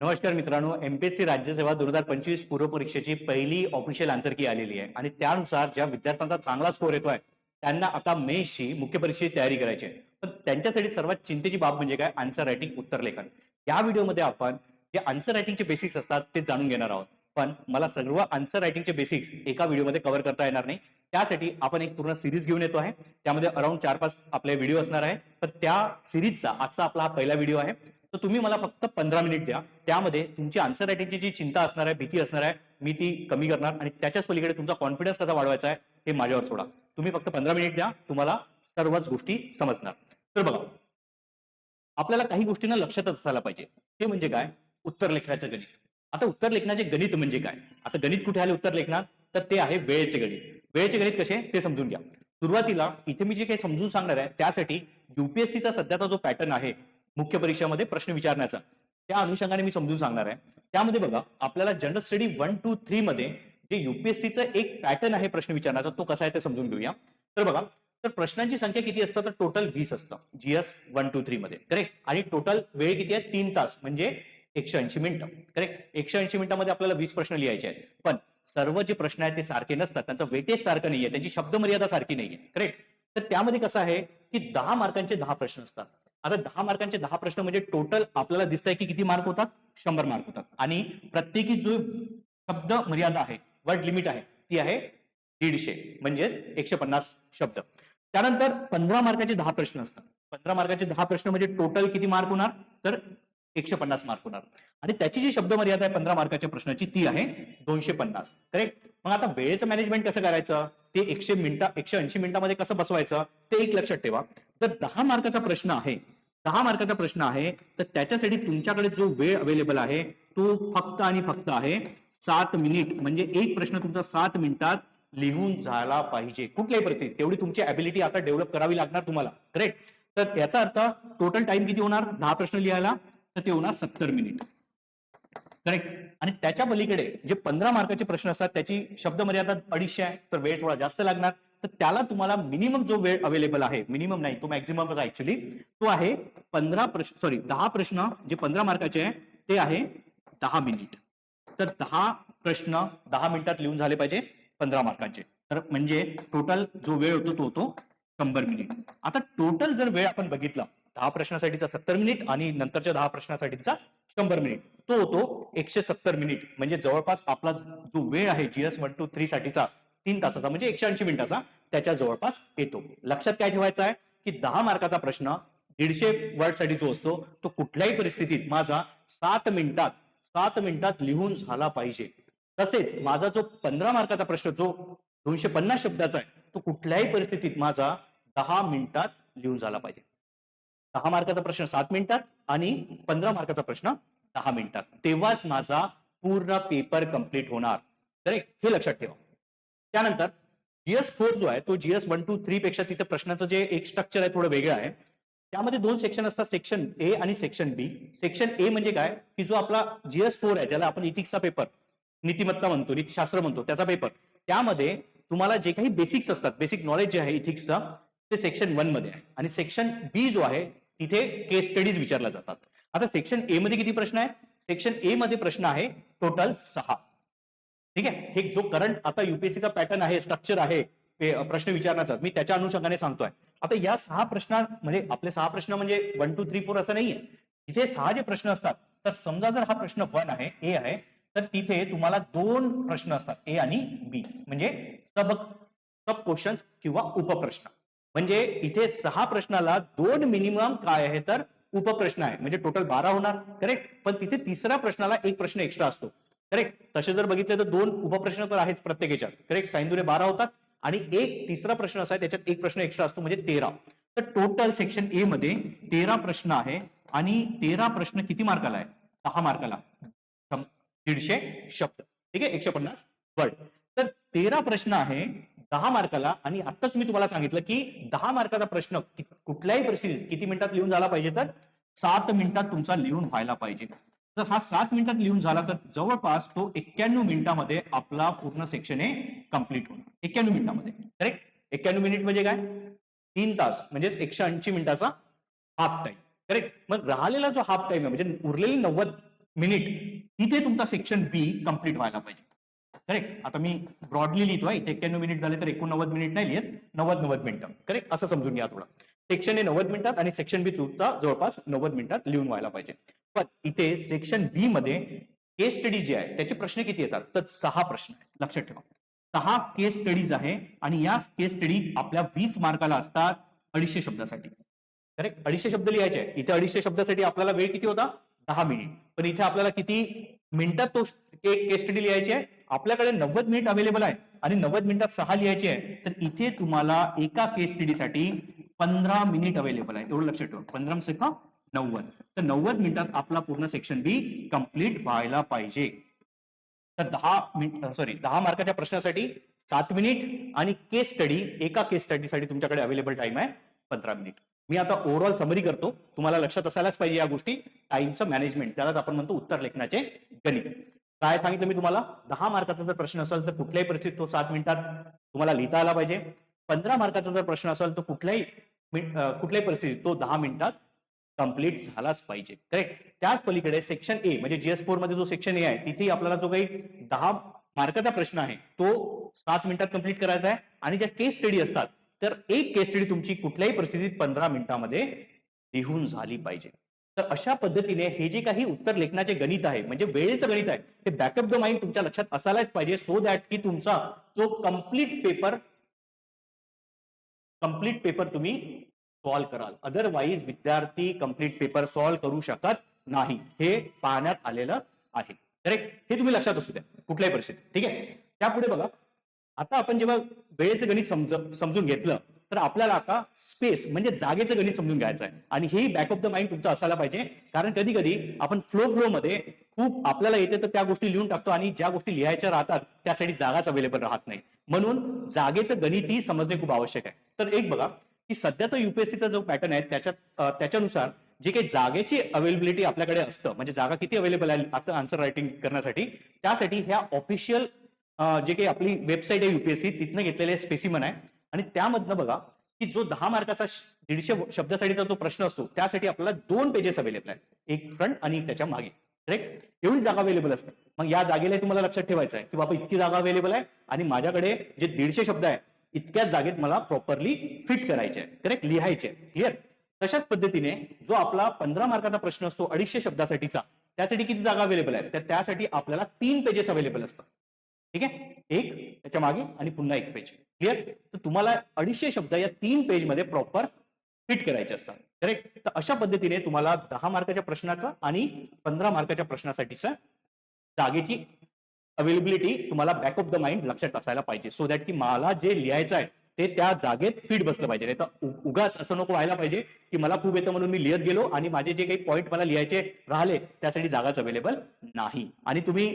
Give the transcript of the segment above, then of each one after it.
नमस्कार मित्रांनो एमपीएससी राज्यसेवा दोन हजार पंचवीस पूर्व परीक्षेची पहिली ऑफिशियल आन्सर की आलेली आहे. आणि त्यानुसार ज्या विद्यार्थ्यांचा चांगला स्कोर येतोय त्यांना आता मेषची मुख्य परीक्षेची तयारी करायची आहे. पण त्यांच्यासाठी सर्वात चिंतेची बाब म्हणजे काय? आन्सर रायटिंग उत्तर लेखन. या व्हिडिओमध्ये आपण जे आन्सर रायटिंगचे बेसिक्स असतात ते जाणून घेणार आहोत. पण मला सर्व आन्सर रायटिंगचे बेसिक्स एका व्हिडिओमध्ये कव्हर करता येणार नाही. त्यासाठी आपण एक पूर्ण सिरीज घेऊन येतो आहे. त्यामध्ये अराउंड चार पाच आपले व्हिडिओ असणार आहे. पण त्या सिरीजचा आजचा आपला हा पहिला व्हिडिओ आहे. तर तुम्ही मला फक्त पंधरा मिनिट द्या. त्यामध्ये तुमची आन्सर रायटिंगची जी चिंता असणार आहे भीती असणार आहे मी ती कमी करणार आणि त्याच्याच पलीकडे तुमचा कॉन्फिडन्स कसा वाढवायचा आहे हे माझ्यावर सोडा. तुम्ही फक्त पंधरा मिनिट द्या तुम्हाला सर्वच गोष्टी समजणार. तर बघा आपल्याला काही गोष्टींना लक्षातच असायला पाहिजे. ते म्हणजे काय? उत्तर लेखनाचं गणित. आता उत्तर लेखनाचे गणित म्हणजे काय? आता गणित कुठे आले उत्तर लेखनात? तर ते आहे वेळेचे गणित. वेळेचे गणित कसे? ते समजून घ्या. सुरुवातीला इथे मी जे काही समजून सांगणार आहे त्यासाठी युपीएससीचा सध्याचा जो पॅटर्न आहे मुख्य परीक्षेमध्ये प्रश्न विचारण्याचा. त्या अनुषंगाने मी समजून सांगणार आहे. त्यामध्ये बघा आपल्याला general study one two three मध्ये जे युपीएससीचं एक पॅटर्न आहे प्रश्न विचारण्याचा तो कसा आहे ते समजून घेऊया. तर बघा तर प्रश्नांची संख्या किती असतं? तर टोटल वीस असतं. जीएस वन टू थ्री मध्ये. करेक्ट आणि टोटल वेळ किती आहे? तीन तास म्हणजे एकशे ऐंशी मिनिटं. करेक्ट एकशे ऐंशी मिनिटांमध्ये आपल्याला वीस प्रश्न लिहायचे आहेत. पण सर्व जे प्रश्न आहेत ते सारखे नसतात. त्यांचं वेटेज सारखं नाहीये. त्यांची शब्द मर्यादा सारखी नाहीये. करेक्ट तर त्यामध्ये कसं आहे? की दहा मार्कांचे दहा प्रश्न असतात. आता दहा मार्कांचे दहा प्रश्न म्हणजे टोटल आपल्याला दिसतंय की किती मार्क होतात? शंभर मार्क होतात. आणि प्रत्येकी जो शब्द मर्यादा आहे वर्ड लिमिट आहे ती आहे दीडशे म्हणजे एकशे पन्नास शब्द. त्यानंतर पंधरा मार्काचे दहा प्रश्न असतात. पंधरा मार्काचे दहा प्रश्न म्हणजे टोटल किती मार्क होणार? तर एकशे पन्नास मार्क होणार. आणि त्याची जी शब्द मर्यादा आहे पंधरा मार्काच्या प्रश्नाची ती आहे दोनशे पन्नास. करेक्ट मग आता वेळेचं मॅनेजमेंट कसं करायचं? ते एकशे मिनिटा एकशे ऐंशी मिनिटामध्ये कसं बसवायचं? ते एक लक्षात ठेवा. जर दहा मार्काचा प्रश्न आहे. दहा मार्काचा प्रश्न आहे. तर त्याच्यासाठी तुमच्याकडे जो वेळ अवेलेबल आहे तो फक्त आणि फक्त आहे सात मिनिट म्हणजे एक प्रश्न तुमचा सात मिनिटात लिहून झाला पाहिजे. कुठल्याही परिस्थितीत. तेवढी तुमची अबिलिटी आता डेव्हलप करावी लागणार तुम्हाला. करेक्ट तर याचा अर्थ टोटल टाइम किती होणार? दहा प्रश्न लिहायला. तर ते होणार सत्तर मिनिट करेक्ट आणि त्याच्या पलीकडे जे पंधरा मार्काचे प्रश्न असतात त्याची शब्द मर्यादा अडीचशे आहे. तर वेळ थोडा जास्त लागणार. तर त्याला तुम्हाला मिनिमम जो वेळ अवेलेबल आहे मिनिमम नाही तो मॅक्झिमम ऍक्च्युली तो आहे पंधरा प्रश्न सॉरी दहा प्रश्न जे पंधरा मार्काचे आहे ते आहे दहा मिनिट तर दहा प्रश्न दहा मिनिटात लिहून झाले पाहिजे पंधरा मार्काचे. तर म्हणजे टोटल जो वेळ होतो तो होतो शंभर मिनिट आता टोटल जर वेळ आपण बघितला दहा प्रश्नासाठीचा सत्तर मिनिट आणि नंतरच्या दहा प्रश्नासाठीचा शंभर मिनिट तो होतो एकशे सत्तर मिनिट म्हणजे जवळपास आपला जो वेळ आहे जीएस वन टू थ्री साठीचा तीन तासाचा म्हणजे एकशे ऐंशी मिनिटाचा त्याच्या जवळपास येतो. लक्षात काय ठेवायचं आहे? की दहा मार्काचा प्रश्न दीडशे वर्डसाठी जो असतो तो कुठल्याही परिस्थितीत माझा सात मिनिटात सात मिनिटात लिहून झाला पाहिजे. तसेच माझा जो पंधरा मार्काचा प्रश्न जो दोनशे पन्नास शब्दाचा आहे तो कुठल्याही परिस्थितीत माझा दहा मिनिटात लिहून झाला पाहिजे. दहा मार्काचा प्रश्न सात मिनिटात आणि पंधरा मार्काचा प्रश्न दहा मिनिटात. तेव्हाच माझा पूर्ण पेपर कंप्लीट होणार. करेक्ट हे लक्षात ठेवा. त्यानंतर जीएस फोर जो आहे तो जीएस वन टू थ्री पेक्षा तिथे प्रश्नाचं जे एक स्ट्रक्चर आहे थोडं वेगळं आहे. त्यामध्ये दोन सेक्शन असतात सेक्शन ए आणि सेक्शन बी सेक्शन ए म्हणजे काय? की जो आपला जीएस फोर आहे ज्याला आपण इथिक्सचा पेपर नीतिमत्ता म्हणतो नीतिशास्त्र म्हणतो त्याचा पेपर त्यामध्ये तुम्हाला जे काही बेसिक्स असतात बेसिक नॉलेज जे आहे इथिक्सचं ते सेक्शन वनमध्ये आहे. आणि सेक्शन बी जो आहे तिथे केस स्टडीज विचारल्या जातात. आता सेक्शन ए मध्ये किती प्रश्न आहे सेक्शन ए मध्ये प्रश्न आहे टोटल सहा. ठीक आहे? हे जो करंट आता युपीएससीचा पॅटर्न आहे स्ट्रक्चर आहे प्रश्न विचारण्याचा मी त्याच्या अनुषंगाने सांगतोय. आता या सहा प्रश्न म्हणजे आपले सहा प्रश्न म्हणजे वन टू थ्री फोर असं नाहीये. तिथे सहा जे प्रश्न असतात तर समजा जर हा प्रश्न वन आहे ए आहे तर तिथे तुम्हाला दोन प्रश्न असतात ए आणि बी म्हणजे सब सब क्वेश्चन किंवा उपप्रश्न. म्हणजे इथे सहा प्रश्नाला दोन मिनिमम काय आहे तर उपप्रश्न आहे. म्हणजे टोटल बारा होणार करेक्ट पण तिथे तिसऱ्या प्रश्नाला एक प्रश्न एक्स्ट्रा असतो. करेक्ट तसे जर बघितले तर दोन उपप्रश्न तर आहेच प्रत्येक याच्यात करेक्ट साईंदुरे बारा होतात आणि एक तिसरा प्रश्न असा आहे त्याच्यात एक प्रश्न एक्स्ट्रा असतो म्हणजे तेरा. तर टोटल सेक्शन ए मध्ये तेरा प्रश्न आहे आणि तेरा प्रश्न किती मार्काला आहे? दहा मार्काला. दीडशे शब्द. ठीक आहे? एकशे पन्नास वर्ड. तर तेरा प्रश्न आहे दहा मार्काला आणि आत्ताच मी तुम्हाला सांगितलं की दहा मार्काचा प्रश्न कुठल्याही परिस्थितीत किती मिनिटात लिहून झाला पाहिजे तर सात मिनिटात तुमचा लिहून व्हायला पाहिजे. तर हा सात मिनिटात लिहून झाला तर जवळपास तो एक्क्याण्णव मिनिटामध्ये आपला पूर्ण सेक्शन हे कंप्लीट होणार. एक्क्याण्णव मिनिटामध्ये. करेक्ट एक्क्याण्णव मिनिट म्हणजे काय? तीन तास म्हणजेच एकशे ऐंशी मिनिटाचा हाफ टाइम करेक्ट मग राहिलेला जो हाफ टाइम आहे म्हणजे उरलेली नव्वद मिनिट तिथे तुमचा सेक्शन बी कंप्लीट व्हायला पाहिजे. करेक्ट आता मी ब्रॉडली लिहितोय इथे एक्क्याण्णव मिनिट झाले तर एकोणनव्वद मिनिट नाही लिहित नव्वद नव्वद मिनिटं. करेक्ट असं समजून घ्या थोडं. सेक्शन ए नव्वद मिनिटात आणि सेक्शन बी तुमचा जवळपास नव्वद मिनिटात लिहून व्हायला पाहिजे. पण इथे सेक्शन बी मध्ये केस स्टडी जे आहे त्याचे प्रश्न किती येतात? तर सहा प्रश्न आहेत. लक्षात ठेवा. सहा केस स्टडीज आहे आणि या केस स्टडी आपल्या वीस मार्काला असतात अडीचशे शब्दासाठी. करेक्ट अडीचशे शब्द लिहायचे. इथे अडीचशे शब्दासाठी आपल्याला वेळ किती होता? दहा मिनिट. पण इथे आपल्याला किती मिनिटात तो एक केस स्टडी लिहायची आहे? आपल्याकडे नव्वद मिनिट अवेलेबल आहे. आणि नव्वद मिनिटात सहा लिहायचे आहे. तर इथे तुम्हाला एका केस स्टडीसाठी पंधरा मिनिट अवेलेबल आहे. एवढं लक्षात ठेवा. पंधरा सेका नव्वद. तर नव्वद मिनिटात आपला पूर्ण सेक्शन बी कंप्लीट व्हायला पाहिजे. तर दहा मिनिट सॉरी दहा मार्काच्या प्रश्नासाठी सात मिनिट आणि केस स्टडी एका केस स्टडीसाठी तुमच्याकडे अवेलेबल टाइम आहे पंधरा मिनिट. मी आता ओव्हरऑल समरी करतो. तुम्हाला लक्षात असायलाच पाहिजे या गोष्टी. टाइमचं मॅनेजमेंट त्यालाच आपण म्हणतो उत्तर लेखनाचे गणित. काय सांगितलं मी तुम्हाला? दहा मार्काचा जर प्रश्न असेल तर कुठल्याही परिस्थितीत तो सात मिनिटात तुम्हाला लिहिता आला पाहिजे. पंधरा मार्काचा जर प्रश्न असेल तर कुठल्याही कुठल्याही परिस्थितीत तो दहा मिनिटात कंप्लीट झालाच पाहिजे. करेक्ट त्याच पलीकडे सेक्शन ए म्हणजे जीएस फोरमध्ये जो सेक्शन ए आहे तिथे आपल्याला जो काही दहा मार्काचा प्रश्न आहे तो सात मिनिटात कंप्लीट करायचा आहे. आणि ज्या केस स्टडी असतात तर एक केस स्टडी तुमची कुठल्याही परिस्थितीत पंधरा मिनिटामध्ये लिहून झाली पाहिजे. तर अशा पद्धतीने हे जे काही उत्तर लेखनाचे गणित आहे म्हणजे वेळेचं गणित आहे ते बॅकअप द माइंड तुमच्या लक्षात असायलाच पाहिजे सो दॅट की तुमचा जो कंप्लीट पेपर कंप्लीट पेपर तुम्ही सॉल्व कराल. अदरवाईज विद्यार्थी कंप्लीट पेपर सॉल्व करू शकत नाही. हे पाहण्यात आलेलं आहे. करेक्ट हे तुम्ही लक्षात असू द्या. कुठल्याही परिस्थितीत. ठीक आहे? त्यापुढे बघा. आता आपण जेव्हा वेळेचं गणित समज समजून घेतलं तर आपल्याला आता स्पेस म्हणजे जागेचं गणित समजून घ्यायचं आहे. आणि हे बॅक ऑफ द माइंड तुमचं असायला पाहिजे. कारण कधी कधी आपण फ्लो फ्लो मध्ये खूप आपल्याला येते तर त्या गोष्टी लिहून टाकतो आणि ज्या गोष्टी लिहायच्या राहतात त्यासाठी जागाच अवेलेबल राहत नाही. म्हणून जागेचं गणितही समजणे खूप आवश्यक आहे. तर एक बघा की सध्याचा युपीएससीचा जो पॅटर्न आहे त्याच्या त्याच्यानुसार जे काही जागेची अवेलेबिलिटी आपल्याकडे असतं म्हणजे जागा किती अवेलेबल आहे आता आन्सर रायटिंग करण्यासाठी त्यासाठी ह्या ऑफिशियल जे काही आपली वेबसाईट आहे युपीएससी तिथनं घेतलेले स्पेसिमन आहे. आणि त्यामधनं बघा की जो दहा मार्काचा दीडशे शब्दासाठीचा जो प्रश्न असतो त्यासाठी आपल्याला दोन पेजेस अवेलेबल आहेत. एक फ्रंट आणि एक त्याच्यामागे. करेक्ट एवढी जागा अवेलेबल असते मग या जागेला तुम्हाला लक्षात ठेवायचं आहे की बाबा इतकी जागा अवेलेबल आहे आणि माझ्याकडे जे दीडशे शब्द आहे इतक्याच जागेत मला प्रॉपरली फिट करायचे आहे करेक्ट लिहायचे क्लिअर तशाच पद्धतीने जो आपला पंधरा मार्काचा प्रश्न असतो अडीचशे शब्दासाठीचा त्यासाठी किती जागा अवेलेबल आहे तर त्यासाठी आपल्याला तीन पेजेस अवेलेबल असतात. ठीक आहे? एक त्याच्यामागे आणि पुन्हा एक पेज क्लिअर तर तुम्हाला अडीचशे शब्द या तीन पेजमध्ये प्रॉपर फिट करायचे असतात. करेक्ट तर अशा पद्धतीने तुम्हाला दहा मार्काच्या प्रश्नाचा आणि पंधरा मार्काच्या प्रश्नासाठीचा जागेची अवेलेबिलिटी तुम्हाला बॅक ऑफ द माइंड लक्षात असायला पाहिजे. सो दॅट की मला जे लिहायचं आहे ते त्या जागेत फिट बसलं पाहिजे. नाही तर उगाच असं नको व्हायला पाहिजे की मला खूप येतं म्हणून मी लिहित गेलो आणि माझे जे काही पॉईंट मला लिहायचे राहिले त्यासाठी जागाच अवेलेबल नाही. आणि तुम्ही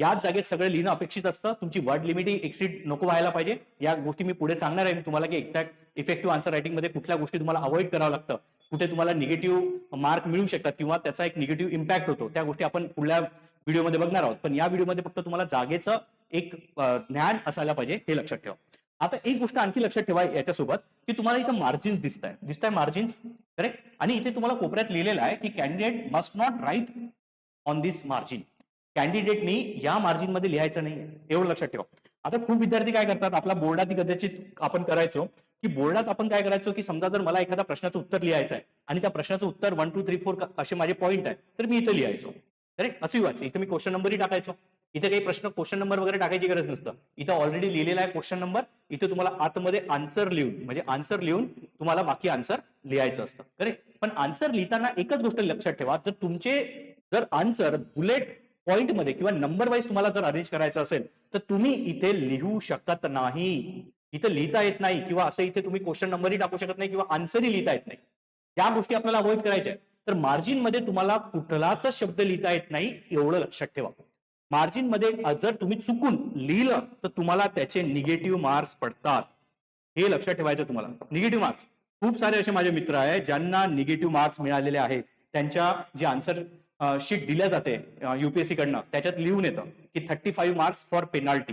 याच जागेत सगळं लिहिणं अपेक्षित असतं. तुमची वर्ड लिमिट एक्सिड नको व्हायला पाहिजे. या गोष्टी मी पुढे सांगणार आहे. मी तुम्हाला की एक्झॅक्ट इफेक्टिव्ह आन्सर रायटिंगमध्ये कुठल्या गोष्टी तुम्हाला अवॉइड करावं लागतं. कुठे तुम्हाला निगेटिव्ह मार्क मिळू शकतात किंवा त्याचा एक निगेटिव्ह इम्पॅक्ट होतो. त्या गोष्टी आपण पुढल्या व्हिडिओमध्ये बघणार आहोत. पण या व्हिडिओमध्ये फक्त तुम्हाला जागेचं एक ज्ञान असायला पाहिजे हे लक्षात ठेवा. आता एक गोष्ट आणखी लक्षात ठेवा याच्यासोबत की तुम्हाला इथं मार्जिन्स दिसत आहे दिसत आहे मार्जिन्स करेक्ट आणि इथे तुम्हाला कोपऱ्यात लिहिलेलं आहे की candidate must not write on this margin कॅन्डिडेटनी या मार्जिनमध्ये लिहायचं नाही एवढं लक्षात ठेवा. आता खूप विद्यार्थी काय करतात? आपला बोर्डात कदाचित आपण करायचो की बोर्डात आपण काय करायचो की समजा जर मला एखाद्या प्रश्नाचं उत्तर लिहायचं आहे आणि त्या प्रश्नाचं उत्तर वन टू थ्री फोर असे माझे पॉईंट आहे तर मी इथं लिहायचो. करेक्ट असं व्हायचं इथं मी क्वेश्चन नंबरही टाकायचो. इथे काही प्रश्न क्वेश्चन नंबर वगैरे टाकायची गरज नसतं. इथं ऑलरेडी लिहिलेला आहे क्वेश्चन नंबर इथे तुम्हाला आतमध्ये आन्सर लिहून म्हणजे आन्सर लिहून तुम्हाला बाकी आन्सर लिहायचं असतं. करेक्ट पण आन्सर लिहिताना एकच गोष्ट लक्षात ठेवा. जर तुमचे जर आन्सर बुलेट पॉईंटमध्ये किंवा नंबर वाईज तुम्हाला जर अरेंज करायचं असेल तर तुम्ही इथे लिहू शकत नाही. इथं लिहिता येत नाही किंवा असं इथे तुम्ही क्वेश्चन नंबरही टाकू शकत नाही किंवा आन्सरही लिहिता येत नाही. या गोष्टी आपल्याला अवॉइड करायच्या आहेत. तर मार्जिनमध्ये तुम्हाला कुठलाच शब्द लिहिता येत नाही एवढं लक्षात ठेवा. मार्जिनमध्ये जर तुम्ही चुकून लिहिलं तर तुम्हाला त्याचे निगेटिव्ह मार्क्स पडतात. हे लक्षात ठेवायचं तुम्हाला. निगेटिव्ह मार्क्स खूप सारे असे माझे मित्र आहेत ज्यांना निगेटिव्ह मार्क्स मिळालेले आहेत. त्यांच्या जे आन्सर शीट दिल्या जाते युपीएससी कडनं त्याच्यात लिहून येतं की thirty five marks for penalty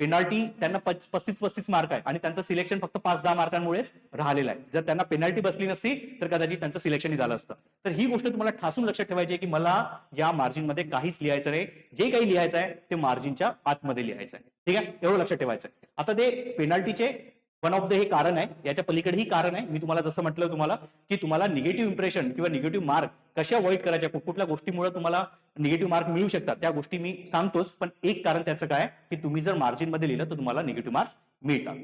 penalty त्यांना पस्तीस पस्तीस मार्क आहे. आणि त्यांचं सिलेक्शन फक्त पाच दहा मार्कांमुळेच राहिलेलं आहे. जर त्यांना पेनाल्टी बसली नसती तर कदाचित त्यांचं सिलेक्शनही झालं असतं. तर ही गोष्ट तुम्हाला ठासून लक्षात ठेवायची आहे की मला या मार्जिनमध्ये काहीच लिहायचं नाही. जे काही लिहायचं आहे ते मार्जिनच्या आतमध्ये लिहायचं आहे. ठीक आहे? एवढं लक्षात ठेवायचं आहे. आता ते पेनाल्टीचे वन ऑफ द हे कारण आहे. याच्या पलीकडे ही कारण आहे. मी तुम्हाला जसं म्हटलं तुम्हाला की तुम्हाला निगेटिव्ह इम्प्रेशन किंवा निगेटिव्ह मार्क कशा अवॉइड करायच्या कुठल्या गोष्टीमुळे तुम्हाला निगेटिव्ह मार्क मिळू शकतात त्या गोष्टी मी सांगतोच. पण एक कारण त्याचं काय की तुम्ही जर मार्जिनमध्ये लिहिलं तर तुम्हाला निगेटिव्ह मार्क्स मिळतात.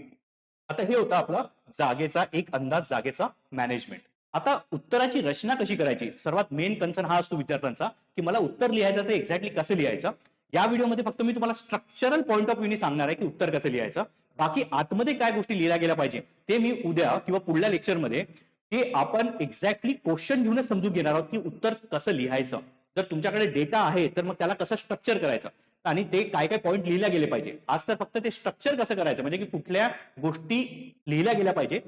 आता हे होतं आपला जागेचा एक अंदाज जागेचा मॅनेजमेंट आता उत्तराची रचना कशी करायची? सर्वात मेन कन्सर्न हा असतो विद्यार्थ्यांचा की मला उत्तर लिहायचं तर एक्झॅक्टली कसं लिहायचं? या व्हिडिओमध्ये फक्त मी तुम्हाला स्ट्रक्चरल पॉईंट ऑफ व्ह्यूने सांगणार आहे की उत्तर कसं लिहायचं. बाकी आतमध्ये काय गोष्टी लिहिल्या गेल्या पाहिजे ते मी उद्या किंवा पुढल्या लेक्चरमध्ये हे आपण एक्झॅक्टली क्वेश्चन घेऊनच समजून घेणार आहोत की उत्तर कसं लिहायचं. जर तुमच्याकडे डेटा आहे तर मग त्याला कसं स्ट्रक्चर करायचं? आणि ते काय काय पॉईंट लिहिल्या गेले पाहिजे? आज तर फक्त ते स्ट्रक्चर कसं करायचं? म्हणजे की कुठल्या गोष्टी लिहिल्या गेल्या पाहिजे?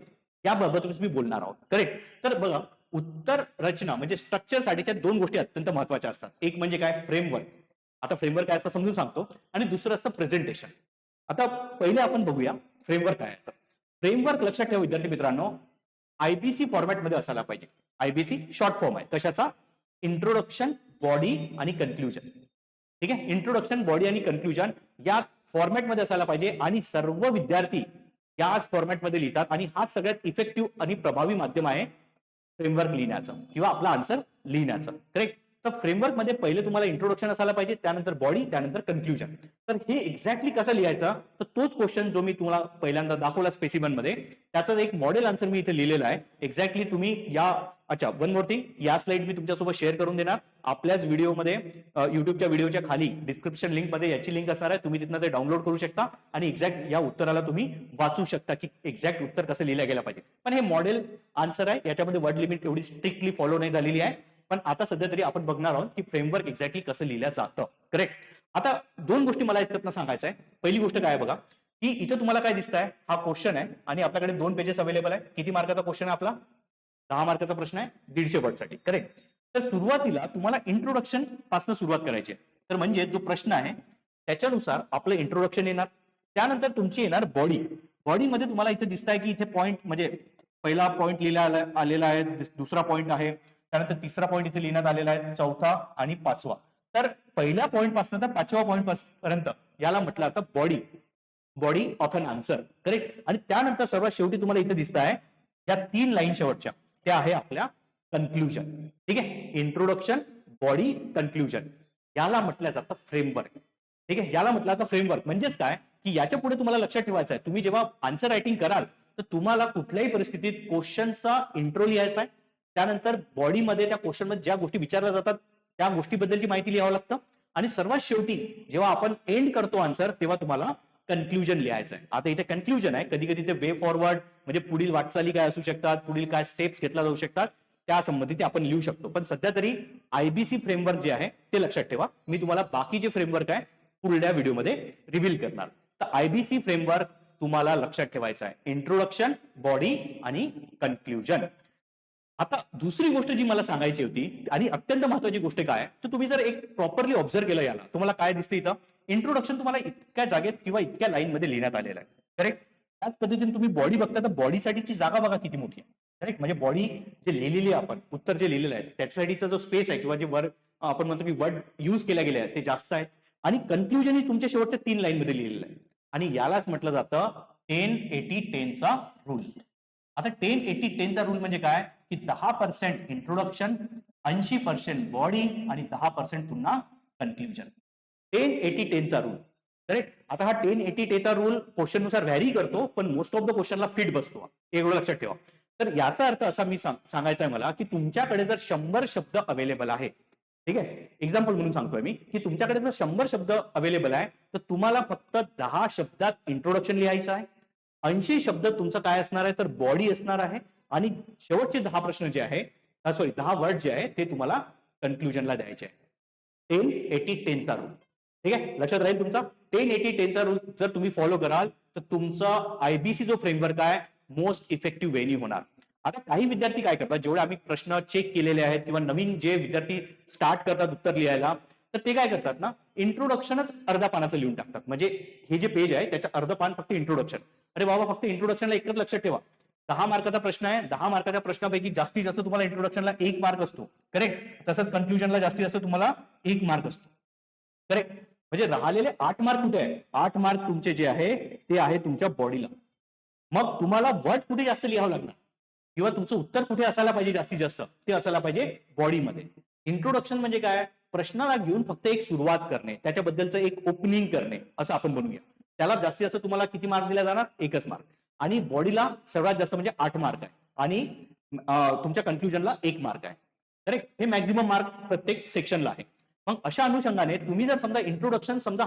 याबाबत मी बोलणार आहोत. करेक्ट तर बघा उत्तर रचना म्हणजे स्ट्रक्चर साठीच्या दोन गोष्टी अत्यंत महत्त्वाच्या असतात. एक म्हणजे काय? फ्रेमवर्क आता फ्रेमवर्क काय असं समजून सांगतो. आणि दुसरं असतं प्रेझेंटेशन आता पहिले आपण बघूया फ्रेमवर्क काय आहे. फ्रेमवर्क लक्षात ठेवा विद्यार्थी मित्रांनो आयबीसी फॉर्मॅटमध्ये असायला पाहिजे. आयबीसी शॉर्ट फॉर्म आहे. कशाचा? इंट्रोडक्शन बॉडी आणि कन्क्ल्युजन ठीक आहे? इंट्रोडक्शन बॉडी आणि कन्क्ल्युजन या फॉर्मॅटमध्ये असायला पाहिजे आणि सर्व विद्यार्थी याच फॉर्मॅटमध्ये लिहितात आणि हाच सगळ्यात इफेक्टिव्ह आणि प्रभावी माध्यम आहे फ्रेमवर्क लिहिण्याचं किंवा आपला आन्सर लिहिण्याचं. करेक्ट तर फ्रेमवर्कमध्ये पहिले तुम्हाला इंट्रोडक्शन असायला पाहिजे त्यानंतर बॉडी त्यानंतर कन्क्ल्युजन तर हे एक्झॅक्टली कसं लिहायचं? तर तोच क्वेश्चन जो मी तुम्हाला पहिल्यांदा दाखवला स्पेसिमनमध्ये त्याचा एक मॉडेल आन्सर मी इथे लिहिलेला आहे. एक्झॅक्टली तुम्ही या अच्छा वन मोर थिंग या स्लाइड मी तुमच्यासोबत शेअर करून देणार. आपल्याच व्हिडिओमध्ये युट्यूबच्या व्हिडिओच्या खाली डिस्क्रिप्शन लिंकमध्ये याची लिंक असणार आहे. तुम्ही तिथनं ते डाउनलोड करू शकता आणि एक्झॅक्ट या उत्तराला तुम्ही वाचू शकता की एक्झॅक्ट उत्तर कसं लिहिलं गेलं पाहिजे. पण हे मॉडेल आन्सर आहे. याच्यामध्ये वर्ड लिमिट एवढी स्ट्रिक्टली फॉलो नाही झालेली आहे. पण आता सध्या तरी आपण बघणार आहोत की फ्रेमवर्क एक्झॅक्टली कसं लिहिलं जातं. करेक्ट आता दोन गोष्टी मला याच्यातनं सांगायचं आहे. पहिली गोष्ट काय बघा की इथं तुम्हाला काय दिसत आहे हा क्वेश्चन आहे आणि आपल्याकडे दोन पेजेस अवेलेबल आहे. किती मार्काचा क्वेश्चन आहे आपला? दहा मार्काचा प्रश्न आहे. दीडशे वर्डसाठी. करेक्ट तर सुरुवातीला तुम्हाला इंट्रोडक्शनपासून सुरुवात करायची आहे. तर म्हणजे जो प्रश्न आहे त्याच्यानुसार आपलं इंट्रोडक्शन येणार. त्यानंतर तुमची येणार बॉडी बॉडीमध्ये तुम्हाला इथे दिसत आहे की इथे पॉईंट म्हणजे पहिला पॉईंट लिहिला आलेला आहे दुसरा पॉईंट आहे. त्यानंतर तिसरा पॉईंट इथे लिहिण्यात आलेला आहे चौथा आणि पाचवा. तर पहिल्या पॉईंटपासून तर पाचव्या पॉईंट पर्यंत याला म्हटलं आता body body of an answer correct आणि त्यानंतर सर्वात शेवटी तुम्हाला इथे दिसत आहे या तीन लाईन शेवटच्या. त्या आहे आपल्या कन्क्ल्युजन ठीक आहे? इंट्रोडक्शन बॉडी कन्क्ल्युजन याला म्हटलं जातं फ्रेमवर्क ठीक आहे? याला म्हटलं जातं फ्रेमवर्क म्हणजेच काय? की याच्यापुढे तुम्हाला लक्षात ठेवायचं आहे. तुम्ही जेव्हा आन्सर रायटिंग कराल तर तुम्हाला कुठल्याही परिस्थितीत क्वेश्चनचा इंट्रो लिहायचा आहे. त्यानंतर बॉडीमध्ये त्या क्वेश्चनमध्ये ज्या गोष्टी विचारल्या जातात त्या गोष्टीबद्दलची माहिती लिहावं लागतं. आणि सर्वात शेवटी जेव्हा आपण एंड करतो आन्सर तेव्हा तुम्हाला कन्क्ल्युजन लिहायचं आहे आता इथे कन्क्ल्युजन आहे. कधी कधी ते वे फॉरवर्ड म्हणजे पुढील वाटचाली काय असू शकतात पुढील काय स्टेप्स घेतला जाऊ शकतात त्या संबंधित आपण लिहू शकतो. पण सध्या तरी आयबीसी फ्रेमवर्क जे आहे ते लक्षात ठेवा. मी तुम्हाला बाकी जे फ्रेमवर्क आहे पुढल्या व्हिडिओमध्ये रिव्हील करणार. तर आयबीसी फ्रेमवर्क तुम्हाला लक्षात ठेवायचं आहे इंट्रोडक्शन बॉडी आणि कन्क्ल्युजन आता दुसरी गोष्ट जी मला सांगायची होती आणि अत्यंत महत्वाची गोष्ट काय तर तुम्ही जर एक प्रॉपरली ऑब्झर्व केलं याला तुम्हाला काय दिसतं इथं? इंट्रोडक्शन तुम्हाला इतक्या जागेत किंवा इतक्या लाईन मध्ये लिहिण्यात आलेलं आहे. करेक्ट त्याच पद्धतीने तुम्ही बॉडी बघता तर बॉडीसाठीची जागा बघा किती मोठी आहे. करेक्ट म्हणजे बॉडी जे लिहिलेली आहे आपण उत्तर जे लिहिलेलं आहे त्याच्यासाठीचा जो स्पेस आहे किंवा जे वर्ड आपण म्हणतो की वर्ड यूज केल्या गेले आहेत ते जास्त आहेत. आणि कन्क्ल्युजन ही तुमच्या शेवटच्या तीन लाईन मध्ये लिहिलेलं आहे. आणि यालाच म्हटलं जातं टेन एटी टेनचा रूल आता टेन एटी टेनचा रूल म्हणजे काय? की दहा पर्सेंट इंट्रोडक्शन ऐंशी पर्सेंट बॉडी आणि दहा पर्सेंट पुन्हा कन्क्ल्युजन टेन एटी टेनचा रूल करेक्ट आता हा टेन एटी टेचा रूल क्वेश्चननुसार व्हॅरी करतो पण मोस्ट ऑफ द क्वेश्चनला फिट बसतो एवढं लक्षात ठेवा. तर याचा अर्थ असा मी सांग- सांगायचा आहे मला की तुमच्याकडे जर शंभर शब्द अवेलेबल आहे ठीक आहे? एक्झाम्पल म्हणून सांगतोय मी की तुमच्याकडे जर शंभर शब्द अवेलेबल आहे तर तुम्हाला फक्त दहा शब्दात इंट्रोडक्शन लिहायचं आहे. ऐंशी शब्द तुमचं काय असणार आहे? तर बॉडी असणार आहे. आणि शेवटचे दहा प्रश्न जे आहे सॉरी दहा वर्ड जे आहे ते तुम्हाला कन्क्ल्युजनला द्यायचे आहे. टेन एटी टेनचा रूल ठीक आहे? लक्षात राहील तुमचा? टेन एटी टेनचा रूल जर तुम्ही फॉलो कराल तर तुमचा आयबीसी जो फ्रेमवर्क आहे मोस्ट इफेक्टिव्ह वेनी होणार. आता काही विद्यार्थी काय करतात? जेवढे आम्ही प्रश्न चेक केलेले आहेत किंवा नवीन जे विद्यार्थी स्टार्ट करतात उत्तर लिहायला तर ते काय करतात ना? इंट्रोडक्शनच अर्धा पानाचं लिहून टाकतात. म्हणजे हे जे पेज आहे त्याचं अर्ध पान फक्त इंट्रोडक्शन अरे बाबा फक्त इंट्रोडक्शनला एकच लक्षात ठेवा. दहा मार्काचा प्रश्न आहे. दहा मार्काच्या प्रश्नापैकी जास्तीत जास्त तुम्हाला इंट्रोडक्शनला एक मार्क असतो. करेक्ट तसंच कन्फ्युजनला जास्तीत जास्त तुम्हाला एक मार्क असतो. करेक्ट म्हणजे राहिलेले आठ मार्क कुठे आहे? आठ मार्क तुमचे जे आहे ते आहे तुमच्या बॉडीला मग तुम्हाला वर्ड कुठे जास्त लिहावं लागणार? किंवा तुमचं उत्तर कुठे असायला पाहिजे जास्तीत जास्त? ते असायला पाहिजे बॉडीमध्ये इंट्रोडक्शन म्हणजे काय? प्रश्नाला घेऊन फक्त एक सुरुवात करणे. त्याच्याबद्दलचं एक ओपनिंग करणे. असं आपण बनवूया. त्याला जास्तीत जास्त तुम्हाला किती मार्क दिला जाणार? एकच मार्क आणि बॉडीला सर्वात जास्त म्हणजे आठ मार्क आहे. आणि तुमच्या कन्क्ल्युजनला एक मार्क आहे. करेक्ट हे मॅक्झिमम मार्क प्रत्येक सेक्शनला आहे. मग अशा अनुषंगाने तुम्ही जर समजा इंट्रोडक्शन समजा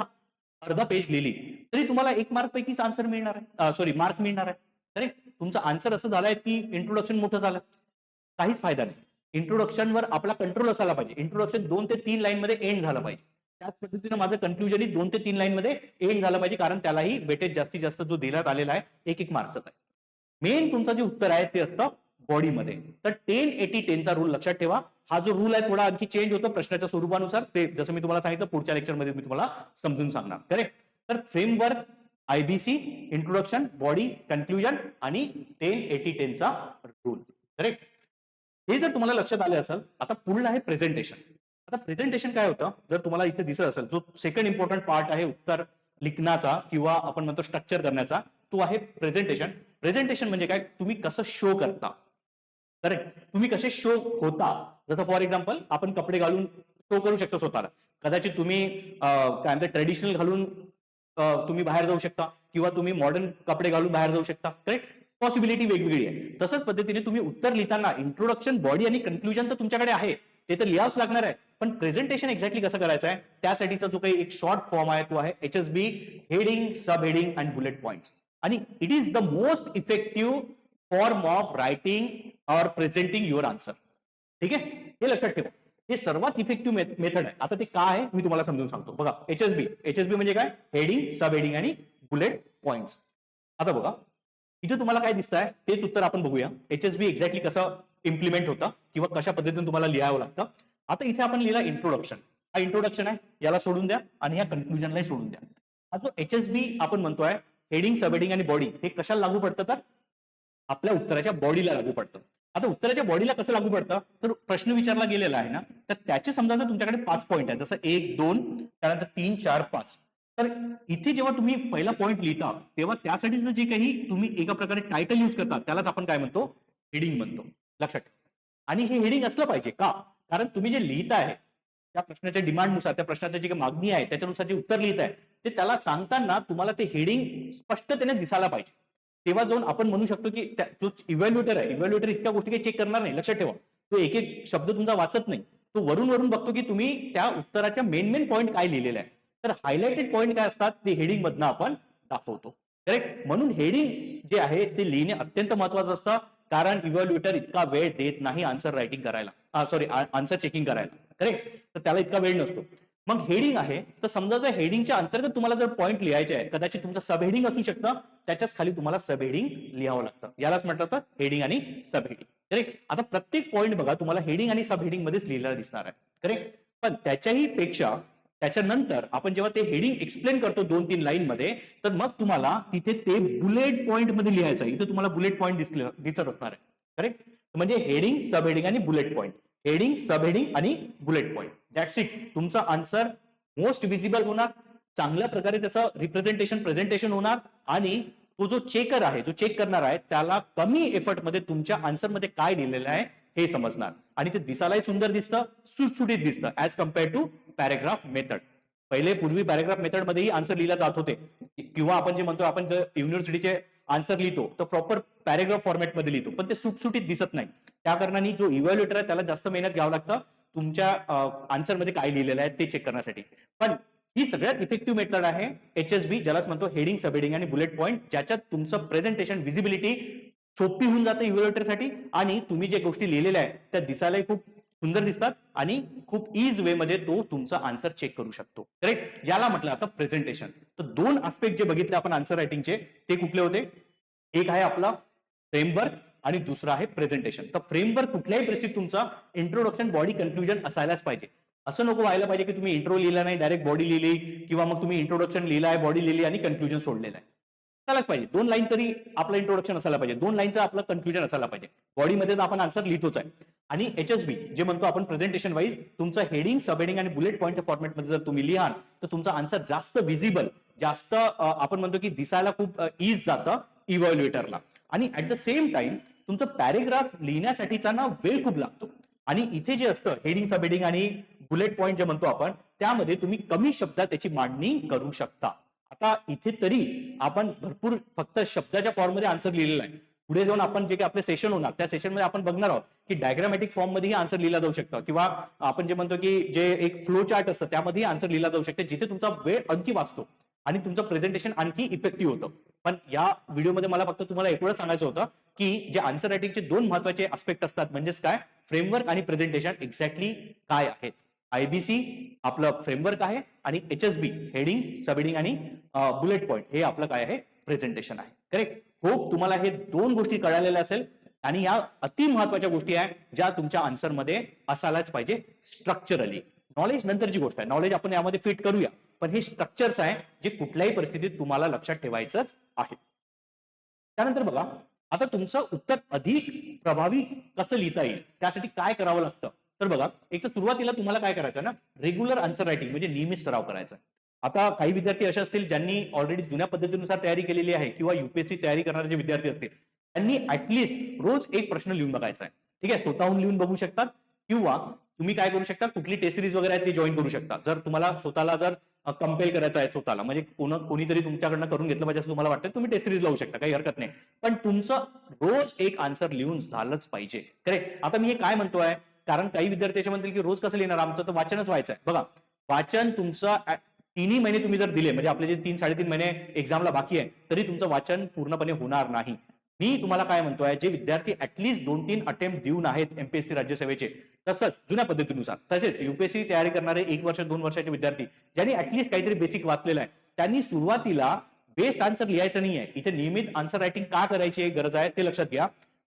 अर्धा पेज लिहिली तरी तुम्हाला एक मार्क पैकीच आन्सर मिळणार आहे. सॉरी मार्क मिळणार आहे. करेक्ट तुमचं आन्सर असं झालंय की इंट्रोडक्शन मोठं झालं. काहीच फायदा नाही. इंट्रोडक्शनवर आपला कंट्रोल असायला पाहिजे. इंट्रोडक्शन दोन ते तीन लाईन मध्ये एंड झालं पाहिजे. त्याच पद्धतीनं माझं कन्क्ल्युजनही दोन ते तीन लाईन मध्ये एंड झालं पाहिजे कारण त्यालाही वेटेज जास्तीत जास्त जो देण्यात आलेला आहे एक एक मार्कचाच आहे. मेन तुमचं जे उत्तर आहे ते असतं बॉडीमध्ये तर टेन एटी टेनचा रूल लक्षात ठेवा. हा जो रूल आहे थोडा आणखी चेंज होतो प्रश्नाच्या स्वरूपानुसार. ते जसं मी तुम्हाला सांगितलं पुढच्या लेक्चरमध्ये मी तुम्हाला समजून सांगणार. करेक्ट तर framework IBC introduction body conclusion आणि टेन एटी टेनचा रूल करेक्ट हे जर तुम्हाला लक्षात आलं असेल आता पुढलं आहे प्रेझेंटेशन आता प्रेझेंटेशन काय होतं? जर तुम्हाला इथे दिसत असेल जो सेकंड इम्पॉर्टंट पार्ट आहे उत्तर लिखण्याचा किंवा आपण म्हणतो स्ट्रक्चर करण्याचा तो आहे प्रेझेंटेशन प्रेझेंटेशन म्हणजे काय? तुम्ही कसं शो करता? करेक्ट तुम्ही कसे शो होता? जसं फॉर एक्झाम्पल आपण कपडे घालून शो करू शकतो स्वतःला. कदाचित तुम्ही काय म्हणते ट्रेडिशनल घालून तुम्ही बाहेर जाऊ शकता किंवा तुम्ही मॉडर्न कपडे घालून बाहेर जाऊ शकता. करेक्ट पॉसिबिलिटी वेगवेगळी आहे. तसंच पद्धतीने तुम्ही उत्तर लिहिताना इंट्रोडक्शन बॉडी आणि कन्क्ल्युजन तर तुमच्याकडे आहे. ते तर लिहावंच लागणार आहे. पण प्रेझेंटेशन एक्झॅक्टली कसं करायचं आहे? त्यासाठीचा जो काही एक शॉर्ट फॉर्म आहे तो आहे H S B heading sub heading and bullet point आणि it is the most effective form of writing or presenting your answer ठीक आहे? हे लक्षात ठेवा. हे सर्वात इफेक्टिव्ह मेथड आहे. आता ते काय आहे? मी तुम्हाला समजून सांगतो. बघा एचएसबी बी म्हणजे काय? हेडिंग सब हेडिंग आणि बुलेट पॉईंट्स आता बघा इथे तुम्हाला काय दिसत आहे तेच उत्तर आपण बघूया. एचएसबी एक्झॅक्टली कसं इम्प्लिमेंट होतं किंवा कशा पद्धतीने तुम्हाला लिहावं लागतं. आता इथे आपण लिहिला इंट्रोडक्शन हा इंट्रोडक्शन आहे. याला सोडून द्या आणि या कन्क्लुजनलाही सोडून द्या. हा जो बी आपण म्हणतोय हेडिंग सबहेडिंग आणि बॉडी हे कशाला लागू पडतं तर? आपल्या उत्तराच्या बॉडीला लागू पडतं. आता उत्तराच्या बॉडीला कसं लागू पडतं? तर प्रश्न विचारला गेलेला आहे ना तर त्याचे समजा जर तुमच्याकडे पाच पॉईंट आहे जसं एक दोन त्यानंतर तीन चार पाच. तर इथे जेव्हा तुम्ही पहिला पॉईंट लिहिता तेव्हा त्यासाठीचं जे काही तुम्ही एका प्रकारे टायटल युज करता त्यालाच आपण काय म्हणतो? हेडिंग म्हणतो. लक्षात ठेवा. आणि हे हेडिंग असलं पाहिजे का? कारण तुम्ही जे लिहित आहे त्या प्रश्नाच्या डिमांडनुसार त्या प्रश्नाची जी काही मागणी आहे त्याच्यानुसार जे उत्तर लिहित आहे ते त्याला सांगताना तुम्हाला ते हेडिंग स्पष्टतेने दिसायला पाहिजे. तेव्हा जाऊन आपण म्हणू शकतो की जो इव्हॅल्युएटर आहे इव्हॅल्युएटर इतक्या गोष्टी काही चेक करणार नाही लक्षात ठेवा. तो एक एक शब्द तुमचा वाचत नाही. तो वरून वरून बघतो की तुम्ही त्या उत्तराच्या मेन मेन पॉईंट काय लिहिलेला आहे. तर हायलाइटेड पॉईंट काय असतात? ते हेडिंग मधनं आपण दाखवतो. करेक्ट म्हणून हेडिंग जे आहे ते लिहिणे अत्यंत महत्वाचं असतं. कारण इव्हॅल्युएटर इतका वेळ देत नाही आन्सर रायटिंग करायला. सॉरी आन्सर चेकिंग करायला. करेक्ट तर त्याला इतका वेळ नसतो. मग हेडिंग आहे तर समजा जर हेडिंगच्या अंतर्गत तुम्हाला जर पॉईंट लिहायचे आहे कदाचित तुमचं सब हेडिंग असू शकतं त्याच्याच खाली तुम्हाला सब हेडिंग लिहावं लागतं. यालाच म्हटलं तर हेडिंग आणि सब हेडिंग करेक्ट आता प्रत्येक पॉईंट बघा तुम्हाला हेडिंग आणि सब हेडिंग मध्येच लिहिलेला दिसणार आहे. करेक्ट पण त्याच्याही पेक्षा त्याच्यानंतर आपण जेव्हा ते हेडिंग एक्सप्लेन करतो दोन तीन लाईन मध्ये तर मग तुम्हाला तिथे ते बुलेट पॉईंटमध्ये लिहायचं आहे. इथे तुम्हाला बुलेट पॉईंट दिसले दिसत असणार आहे. करेक्ट म्हणजे हेडिंग सब हेडिंग आणि bullet point heading sub heading आणि बुलेट पॉईंट दॅट्स इट तुमचा आन्सर मोस्ट विजिबल होणार. चांगल्या प्रकारे त्याचं रिप्रेझेंटेशन प्रेझेंटेशन होणार. आणि तो जो चेकर आहे जो चेक करणार आहे त्याला कमी एफर्टमध्ये तुमच्या आन्सरमध्ये काय लिहिलेलं आहे हे समजणार. आणि ते दिसायलाही सुंदर दिसतं सुटसुटीत दिसतं as compare to paragraph method पहिले पूर्वी पॅरेग्राफ मेथडमध्येही आन्सर लिहिला जात होते. किंवा आपण जे म्हणतो आपण जर युनिव्हर्सिटीचे आन्सर लिहितो तर प्रॉपर पॅरेग्राफ फॉर्मॅटमध्ये लिहितो. पण ते सुटसुटीत दिसत नाही. त्या कारणाने जो इव्हॅल्युएटर आहे त्याला जास्त मेहनत घ्यावं लागतं. तुमच्या आन्सरमध्ये काय लिहिलेलं आहे ते चेक करण्यासाठी. पण ही सगळ्यात इफेक्टिव्ह मेथड आहे एच एस बी ज्यालाच म्हणतो हेडिंग सब हेडिंग आणि बुलेट पॉईंट ज्याच्यात तुमचं प्रेझेंटेशन विजिबिलिटी सोपी होऊन जाते इव्हॅल्युएटरसाठी आणि तुम्ही जे गोष्टी लिहिलेल्या आहेत त्या दिसायलाही खूप सुंदर दिसतात आणि खूप इज वे मध्ये तो तुमचा आन्सर चेक करू शकतो. करेक्ट याला म्हटलं आता प्रेझेंटेशन तर दोन आस्पेक्ट जे बघितले आपण आन्सर रायटिंगचे ते कुठले होते? एक आहे आपला फ्रेमवर्क आणि दुसरं आहे प्रेझेंटेशन तर फ्रेमवर्क कुठल्याही परिस्थितीत तुमचा इंट्रोडक्शन बॉडी कन्फ्युजन असायलाच पाहिजे. असं नको व्हायला पाहिजे की तुम्ही इंट्रो लिहिला नाही डायरेक्ट बॉडी लिहिली किंवा मग तुम्ही इंट्रोडक्शन लिहिला आहे बॉडी लिहिली आणि कन्फ्युजन सोडलेलं आहे. असायलाच पाहिजे. दोन लाईन तरी आपलं इंट्रोडक्शन असायला पाहिजे. दोन लाईनचं आपलं कन्फ्युजन असायला पाहिजे. बॉडीमध्ये तर आपण आन्सर लिहितोच आहे. आणि एच एस बी जे म्हणतो आपण प्रेझेंटेशन वाईज तुमचं हेडिंग सब हेडिंग आणि बुलेट पॉईंटच्या फॉर्मॅटमध्ये जर तुम्ही लिहाल तर तुमचा आन्सर जास्त विजिबल जास्त आपण म्हणतो की दिसायला खूप इज जातं इव्हॅल्युएटरला आणि ऍट द सेम टाइम तुमचं पॅरेग्राफ लिहिण्यासाठीचा ना वेळ खूप लागतो. आणि इथे जे असतं हेडिंग सब हेडिंग आणि बुलेट पॉईंट जे म्हणतो आपण त्यामध्ये तुम्ही कमी शब्दात त्याची मांडणी करू शकता. आता इथे तरी आपण भरपूर फक्त शब्दाच्या फॉर्ममध्ये आन्सर लिहिलेला आहे. पुढे जाऊन आपण जे काही आपले सेशन होणार त्या सेशनमध्ये आपण बघणार आहोत की डायग्रामॅटिक फॉर्ममध्येही आन्सर लिहिला जाऊ शकतं. किंवा आपण जे म्हणतो की जे एक फ्लो चार्ट असतं त्यामध्येही आन्सर लिहिला जाऊ शकते जिथे तुमचा वेळ आणखी वाचतो आणि तुमचं प्रेझेंटेशन आणखी इफेक्टिव्ह होतं. पण या व्हिडिओमध्ये मला फक्त तुम्हाला एवढं सांगायचं होतं की जे आन्सर रायटिंगचे दोन महत्त्वाचे अस्पेक्ट असतात म्हणजेच काय? फ्रेमवर्क आणि प्रेझेंटेशन एक्झॅक्टली काय आहेत? आयबीसी आपलं फ्रेमवर्क आहे आणि H S B heading subheading आणि बुलेट पॉईंट हे आपलं काय आहे? प्रेझेंटेशन आहे. करेक्ट होप तुम्हाला हे दोन गोष्टी कळालेल्या असेल आणि या अति महत्त्वाच्या गोष्टी आहेत ज्या तुमच्या आन्सरमध्ये असायलाच पाहिजे स्ट्रक्चरली नॉलेज नंतरची गोष्ट आहे. नॉलेज आपण यामध्ये फिट करूया. पण हे स्ट्रक्चर्स आहे जे कुठल्याही परिस्थितीत तुम्हाला लक्षात ठेवायचंच आहे. त्यानंतर बघा आता तुमचं उत्तर अधिक प्रभावी कसं लिहिता येईल? त्यासाठी काय करावं लागतं? तर बघा एक तर सुरुवातीला तुम्हाला काय करायचं ना रेग्युलर आन्सर रायटिंग म्हणजे नियमित सराव करायचा. आता काही विद्यार्थी असे असतील ज्यांनी ऑलरेडी जुन्या पद्धतीनुसार तयारी केलेली आहे किंवा युपीएससी तयारी करणारे जे विद्यार्थी असतील त्यांनी ऍटलिस्ट रोज एक प्रश्न लिहून बघायचा आहे. ठीक आहे? स्वतःहून लिहून बघू शकतात किंवा तुम्ही काय करू शकता कुठली टेस्ट सिरीज वगैरे आहे ती जॉईन करू शकता. जर तुम्हाला स्वतःला जर कंपेल करायचं आहे स्वतःला म्हणजे कोण कोणीतरी तुमच्याकडनं करून घेतलं पाहिजे असं तुम्हाला वाटतं तुम्ही टेस्ट सिरीज लावू शकता काही हरकत नाही. पण तुमचं रोज एक आन्सर लिहून झालंच पाहिजे. करेक्ट आता मी हे काय म्हणतोय? कारण काही विद्यार्थी असे म्हणतील की रोज कसं लिहिणार? आमचं तर वाचनच व्हायचं आहे. बघा वाचन तुमचं तिन्ही महिने तुम्ही जर दिले म्हणजे आपले जे तीन साडेतीन महिने एक्झामला बाकी आहे तरी तुमचं वाचन पूर्णपणे होणार नाही. मी तुम्हाला काय म्हणतोय जे विद्यार्थी ऍटलीस्ट दोन तीन अटेम्प्ट देऊन आहेत एमपीएससी राज्यसेवेचे तसंच जुन्या पद्धतीनुसार तसेच युपीएससी तयारी करणारे एक वर्ष दोन वर्षाचे विद्यार्थी ज्यांनी ऍटलीस्ट काहीतरी बेसिक वाचलेलं आहे त्यांनी सुरुवातीला बेस्ट आन्सर लिहायचं नाहीये. इथे नियमित आन्सर रायटिंग का करायची गरज आहे ते लक्षात घ्या.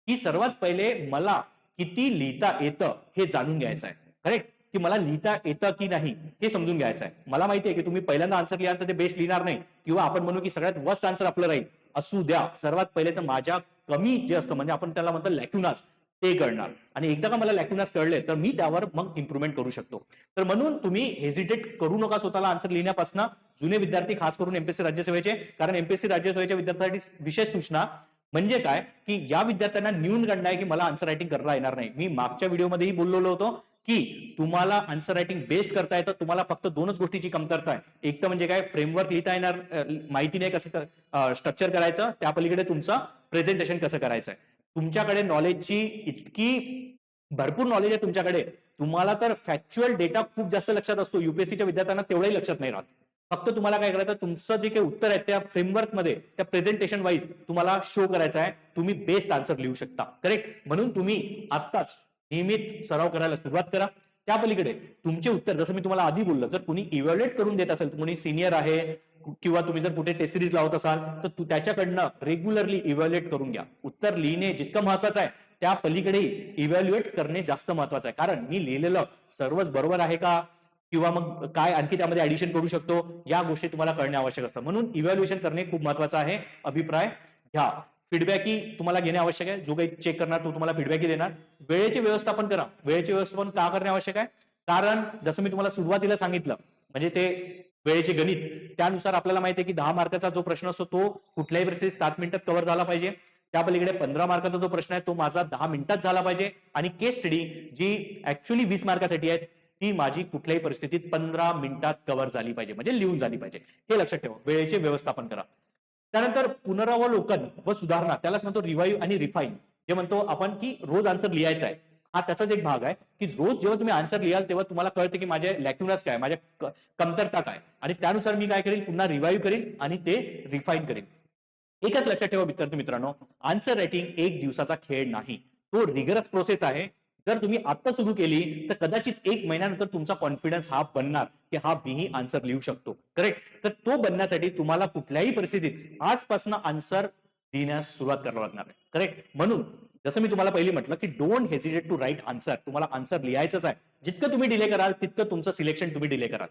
की सर्वात पहिले मला किती लिहिता येतं हे जाणून घ्यायचं आहे. करेक्ट की मला लिहिता येतं की नाही हे समजून घ्यायचं आहे. मला माहिती आहे की तुम्ही पहिल्यांदा आन्सर लिहाल तर ते बेस्ट लिहिणार नाही. किंवा आपण म्हणू की सगळ्यात वर्स्ट आन्सर आपलं राहील. असू द्या. सर्वात पहिले तर माझ्या कमी जे असतं म्हणजे आपण त्याला म्हणतो लॅक्युनास ते कळणार आणि एकदा का मला लॅक्युनास कळले तर मी त्यावर मग इम्प्रुव्हमेंट करू शकतो. तर म्हणून तुम्ही हेजिटेट करू नका स्वतःला आन्सर लिहिण्यापासून. जुने विद्यार्थी खास करून एमपीएससी राज्यसेवेचे. कारण एमपीएससी राज्यसेवेच्या विद्यार्थ्यांसाठी विशेष सूचना म्हणजे काय? की या विद्यार्थ्यांना न्यून आहे की मला आन्सर रायटिंग करता येणार नाही. मी मागच्या व्हिडिओमध्येही बोललेलो होतो की तुम्हाला आन्सर रायटिंग बेस्ट करता येतं तुम्हाला फक्त दोनच गोष्टीची कमतरता आहे. एक तर म्हणजे काय? फ्रेमवर्क लिहिता येणार माहिती नाही कसं स्ट्रक्चर करायचं त्या पलीकडे तुमचं प्रेझेंटेशन कसं करायचं आहे तुमच्याकडे नॉलेजची इतकी भरपूर नॉलेज आहे तुमच्याकडे. तुम्हाला तर फॅक्च्युअल डेटा खूप जास्त लक्षात असतो. युपीएससीच्या विद्यार्थ्यांना तेवढाही लक्षात नाही राहत. फक्त तुम्हाला काय करायचं तुमचं जे काही उत्तर आहे त्या फ्रेमवर्कमध्ये त्या प्रेझेंटेशन वाईज तुम्हाला शो करायचं आहे. तुम्ही बेस्ट आन्सर लिहू शकता. करेक्ट म्हणून तुम्ही आत्ताच नियमित सराव करायला सुरुवात करा. त्या पलीकडे तुमचे उत्तर जसं मी तुम्हाला आधी बोललो जर कुणी इव्हॅल्युएट करून देत असेल कोणी सिनियर आहे किंवा तुम्ही जर कुठे टेस्ट सिरीज लावत असाल तर तू त्याच्याकडनं रेग्युलरली इव्हॅल्युएट करून घ्या. उत्तर लिहिणे जितकं महत्वाचं आहे त्या पलीकडे इव्हॅल्युएट करणे जास्त महत्वाचं आहे. कारण मी लिहिलेलं सर्वच बरोबर आहे का? किंवा मग काय आणखी त्यामध्ये ऍडिशन करू शकतो या गोष्टी तुम्हाला कळणे आवश्यक असतं. म्हणून इव्हॅल्युएशन करणे खूप महत्वाचं आहे अभिप्राय घ्या. फीडबॅकही तुम्हाला घेणे आवश्यक आहे. जो काही चेक करणार तो तुम्हाला फीडबॅकही देणार. वेळेचे व्यवस्थापन करा. वेळेचे व्यवस्थापन का करणे आवश्यक आहे? कारण जसं मी तुम्हाला सुरुवातीला सांगितलं म्हणजे ते वेळेचे गणित त्यानुसार आपल्याला माहिती आहे की दहा मार्काचा जो प्रश्न असतो तो कुठल्याही परिस्थितीत सात मिनिटात कव्हर झाला पाहिजे. त्या पलीकडे पंधरा मार्काचा जो प्रश्न आहे तो माझा दहा मिनिटात झाला पाहिजे. आणि केस स्टडी जी ऍक्च्युली वीस मार्कासाठी आहे ती माझी कुठल्याही परिस्थितीत पंधरा मिनिटात कव्हर झाली पाहिजे म्हणजे लिहून झाली पाहिजे. हे लक्षात ठेवा. वेळेचे व्यवस्थापन करा. त्यानंतर पुनरावलोकन व सुधारणा त्यालाच म्हणतो रिवाईव्ह आणि रिफाईन जे म्हणतो आपण की रोज आन्सर लिहायचा आहे. हा त्याचाच एक भाग आहे की रोज जेव्हा तुम्ही आन्सर लिहाल तेव्हा तुम्हाला कळते की माझे लॅक्युनास काय माझ्या कमतरता काय आणि त्यानुसार मी काय करेन? पुन्हा रिवाईव्ह करेल आणि ते रिफाईन करेल एकच लक्षात ठेवा विद्यार्थी मित्रांनो आन्सर रायटिंग एक दिवसाचा खेळ नाही. तो रिगरस प्रोसेस आहे. जर तुम्ही आता सुरू केली तर कदाचित एक महिन्यानंतर तुमचा कॉन्फिडन्स हा बनणार की हा मीही आन्सर लिहू शकतो. करेक्ट तर तो बनण्यासाठी तुम्हाला कुठल्याही परिस्थितीत आजपासून आन्सर लिहिण्यास सुरुवात करावी लागणार आहे. करेक्ट म्हणून जसं मी तुम्हाला पहिली म्हटलं की don't hesitate to write answer तुम्हाला आन्सर लिहायचंच आहे. जितकं तुम्ही डिले कराल तितकं तुमचं सिलेक्शन तुम्ही डिले कराल.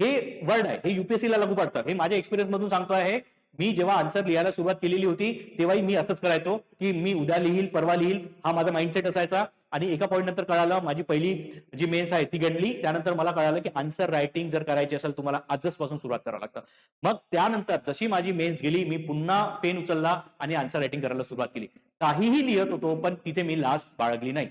हे वर्ड आहे. हे युपीएससीला लागू पडतं. हे माझ्या एक्सपिरियन्स मधून सांगतो आहे. मी जेव्हा आन्सर लिहायला सुरुवात केलेली होती तेव्हाही मी असंच करायचो की मी उद्या लिहील परवा लिहील हा माझा माइंडसेट असायचा. आणि एका पॉईंट नंतर कळालं माझी पहिली जी मेन्स आहे ती गणली. त्यानंतर मला कळालं की आन्सर रायटिंग जर करायची असेल तुम्हाला आजच पासून सुरुवात करावं लागतं. मग त्यानंतर जशी माझी मेन्स गेली मी पुन्हा पेन उचलला आणि आन्सर रायटिंग करायला सुरुवात केली. काहीही लिहित होतो पण तिथे मी लास्ट बाळगली नाही.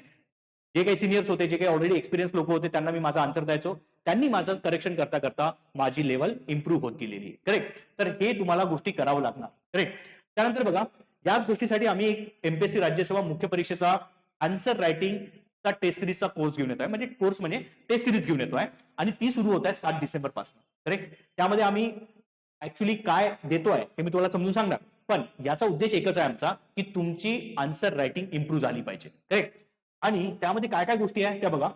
जे काही सिनियर्स होते जे काही ऑलरेडी एक्सपिरियन्स लोक होते त्यांना मी माझा आन्सर द्यायचो. त्यांनी माझं करेक्शन करता करता माझी लेवल इम्प्रूव्ह होत गेलेली करेक्ट तर हे तुम्हाला गोष्टी करावं लागणार. करेक्ट त्यानंतर बघा याच गोष्टीसाठी आम्ही एक एमपीएससी राज्यसेवा मुख्य परीक्षेचा आन्सर रायटिंगचा टेस्ट सिरीजचा कोर्स घेऊन येतोय. म्हणजे कोर्स म्हणजे टेस्ट सिरीज घेऊन येतोय. आणि ती सुरू होत आहे सात डिसेंबरपासून. करेक्ट त्यामध्ये आम्ही ऍक्च्युली काय देतोय हे मी तुम्हाला समजून सांगणार. पण याचा उद्देश एकच आहे आमचा की तुमची आन्सर रायटिंग इम्प्रूव्ह झाली पाहिजे. करेक्ट आणि त्यामध्ये काय काय गोष्टी आहे त्या बघा.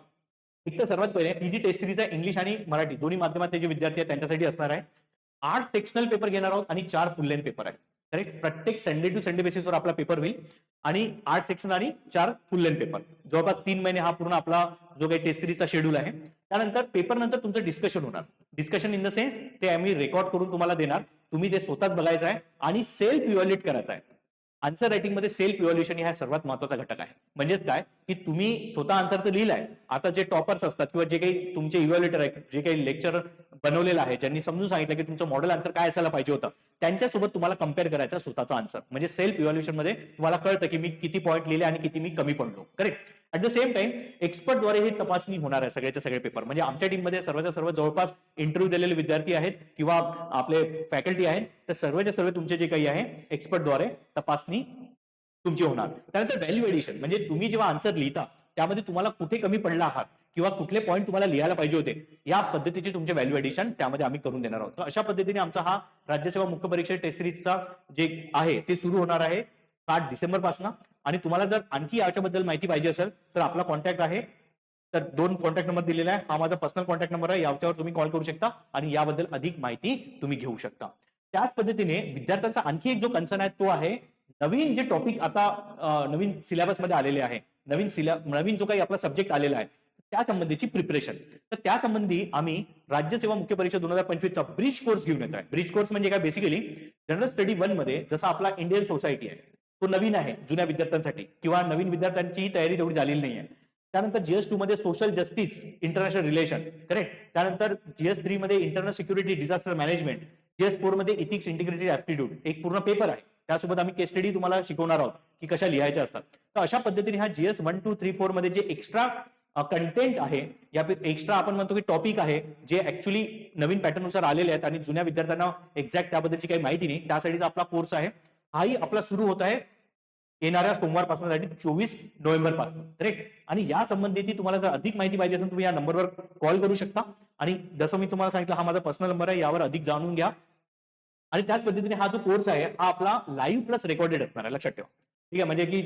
एक तर सर्वात पहिले ही जी टेस्ट सिरीज आहे इंग्लिश आणि मराठी दोन्ही माध्यमात जे विद्यार्थी आहेत त्यांच्यासाठी असणार आहे. आठ सेक्शनल पेपर घेणार आहोत आणि चार फुल लेन पेपर आहे करेक्ट प्रत्येक संडे टू संडे बेसिसवर आपला पेपर होईल. आणि आठ सेक्शन आणि चार फुल लेंथ पेपर जवळपास तीन महिने हा पूर्ण आपला जो काही टेस्ट सिरीजचा शेड्यूल आहे. त्यानंतर पेपर नंतर तुमचं डिस्कशन होणार. डिस्कशन इन द सेन्स ते आम्ही रेकॉर्ड करून तुम्हाला देणार. तुम्ही ते स्वतःच बघायचं आहे आणि सेल्फ इव्हॅल्युएट करायचं आहे. आन्सर रायटिंगमध्ये सेल्फ इव्हॅल्युएशन हा सर्वात महत्त्वाचा घटक आहे. म्हणजेच काय? की तुम्ही स्वतः आन्सर तर लिहिलाय आता जे टॉपर्स असतात किंवा जे काही तुमचे इव्हॅल्युएटर आहेत जे काही लेक्चर बनवलेलं आहे ज्यांनी समजून सांगितलं की तुमचं मॉडेल आन्सर काय असायला पाहिजे होतं त्यांच्यासोबत तुम्हाला कंपेअर करायचा स्वतःचा आन्सर म्हणजे सेल्फ इव्हॅल्युएशनमध्ये तुम्हाला कळतं की मी किती पॉईंट लिहिले आणि किती मी कमी पडलो. Correct at the same time एक्सपर्टद्वारे ही तपासणी होणार आहे सगळ्याचे सगळे पेपर म्हणजे आमच्या टीममध्ये सर्वच्या सर्व जवळपास इंटरव्ह्यू दिलेले विद्यार्थी आहेत किंवा आपले फॅकल्टी आहेत तर सर्वच्या सर्व तुमचे जे काही आहे एक्सपर्टद्वारे तपासणी तुमची होणार. त्यानंतर व्हॅल्यू एडिशन म्हणजे तुम्ही जेव्हा आन्सर लिहिता त्यामध्ये तुम्हाला कुठे कमी पडला आहात किंवा कुठले पॉईंट तुम्हाला लिहायला पाहिजे होते या पद्धतीचे तुमचे व्हॅल्यू एडिशन त्यामध्ये आम्ही करून देणार आहोत. तर अशा पद्धतीने आमचा हा राज्यसेवा मुख्य परीक्षा टेस्ट सिरीजचा जे आहे ते सुरू होणार आहे सात डिसेंबरपासून. आणि तुम्हाला जर आणखी याच्याबद्दल माहिती पाहिजे असेल तर आपला कॉन्टॅक्ट आहे. तर दोन कॉन्टॅक्ट नंबर दिलेला आहे. हा माझा पर्सनल कॉन्टॅक्ट नंबर आहे. याच्यावर तुम्ही कॉल करू शकता आणि याबद्दल अधिक माहिती तुम्ही घेऊ शकता. त्याच पद्धतीने विद्यार्थ्यांचा आणखी एक जो कन्सर्न आहे तो आहे नवीन जे टॉपिक आता नवीन सिलेबसमध्ये आलेले आहे. नवीन सिला नवीन जो काही आपला सब्जेक्ट आलेला आहे त्या संबंधीची प्रिपरेशन तर त्या संबंधी आम्ही राज्यसेवा मुख्य परीक्षा दोन हजार पंचवीसचा ब्रिज कोर्स घेऊन येतोय. ब्रिज कोर्स म्हणजे काय? बेसिकली जनरल स्टडी वनमध्ये जसा आपला इंडियन सोसायटी आहे तो नवीन आहे जुन्या विद्यार्थ्यांसाठी किंवा नवीन विद्यार्थ्यांची ही तयारी तेवढी झालेली नाही आहे त्यानंतर जीएस टू मध्ये social justice international relation correct त्यानंतर जीएस थ्री मध्ये internal security disaster management GS फोरमध्ये इथिक्स इंटिग्रेटेड ऍप्टिट्यूड एक पूर्ण पेपर आहे. त्यासोबत आम्ही केस स्टडी तुम्हाला शिकवणार आहोत की कशा लिहायच्या असतात. तर अशा पद्धतीने ह्या जीएस वन टू थ्री फोरमध्ये जे एक्स्ट्रा कंटेंट आहे या एक्स्ट्रा आपण म्हणतो की टॉपिक आहे जे ऍक्च्युली नवीन पॅटर्ननुसार आलेले आहेत आणि जुन्या विद्यार्थ्यांना एक्झॅक्ट त्याबद्दलची काही माहिती नाही त्यासाठीचा आपला कोर्स आहे. हाही आपला सुरू होत आहे येणाऱ्या सोमवारपासून साठी चोवीस नोव्हेंबरपासून करेक्ट आणि या संबंधी तुम्हाला जर अधिक माहिती पाहिजे असेल तुम्ही या नंबरवर कॉल करू शकता. आणि जसं मी तुम्हाला सांगितलं हा माझा पर्सनल नंबर आहे यावर अधिक जाणून घ्या. आणि त्याच पद्धतीने हा जो कोर्स आहे हा आपला लाईव्ह प्लस रेकॉर्डेड असणार आहे. लक्षात ठेवा. ठीक आहे म्हणजे की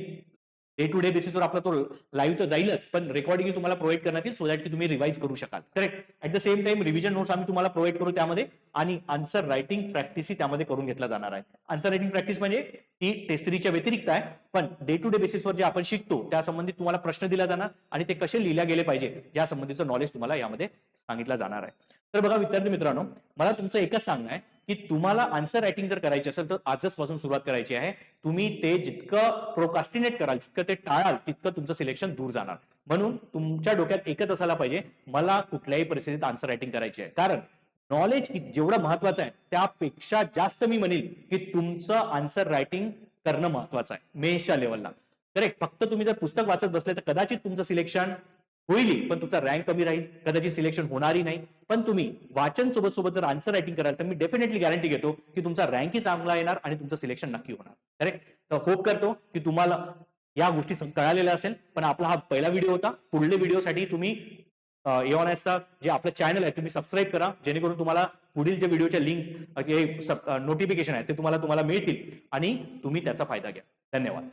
डे टू डे बेसिसवर आपला तो लाईव्ह तर जाईलच पण रेकॉर्डिंग तुम्हाला प्रोव्हाइड करण्यात येईल सो दॅट की तुम्ही रिवाईज करू शकाल. Correct at the same time revision notes आम्ही तुम्हाला प्रोव्हाइड करू त्यामध्ये आणि आन्सर रायटिंग प्रॅक्टिसही त्यामध्ये करून घेतला जाणार आहे. आन्सर रायटिंग प्रॅक्टिस म्हणजे ती टेस्टरीच्या व्यतिरिक्त आहे पण डे टू डे बेसिसवर जे आपण शिकतो त्या संबंधित तुम्हाला प्रश्न दिला जाणार आणि ते कसे लिहिल्या गेले पाहिजे या संबंधीचं नॉलेज तुम्हाला यामध्ये सांगितलं जाणार आहे. तर बघा विद्यार्थी मित्रांनो मला तुमचं एकच सांगणं आहे की तुम्हाला आन्सर रायटिंग जर करायची असेल तर आजच पासून सुरुवात करायची आहे. तुम्ही ते जितकं प्रोकास्टिनेट कराल जितकं ते टाळाल तितकं तुमचं सिलेक्शन दूर जाणार. म्हणून तुमच्या डोक्यात एकच असायला पाहिजे मला कुठल्याही परिस्थितीत आन्सर रायटिंग करायची आहे. कारण नॉलेज जेवढं महत्वाचं आहे त्यापेक्षा जास्त मी म्हणेल की तुमचं आन्सर रायटिंग करणं महत्वाचं आहे मेषच्या लेवलला करेक्ट फक्त तुम्ही जर पुस्तक वाचत बसले तर कदाचित तुमचं सिलेक्शन होईल पण तुमचा रँक कमी राहील. कदाचित सिलेक्शन होणारही नाही. पण तुम्ही वाचन सोबत सोबत जर आन्सर रायटिंग कराल तर मी डेफिनेटली गॅरंटी घेतो की तुमचा रँकही चांगला येणार आणि तुमचं सिलेक्शन नक्की होणार. करेक्ट तर होप करतो की तुम्हाला या गोष्टी कळालेल्या असेल. पण आपला हा पहिला व्हिडिओ होता. पुढले व्हिडिओसाठी तुम्ही एओनएसचा जे आपलं चॅनल आहे तुम्ही सबस्क्राईब करा. जेणेकरून तुम्हाला पुढील जे व्हिडिओच्या लिंक जे नोटिफिकेशन आहे ते तुम्हाला तुम्हाला मिळतील. आणि तुम्ही त्याचा फायदा घ्या. धन्यवाद.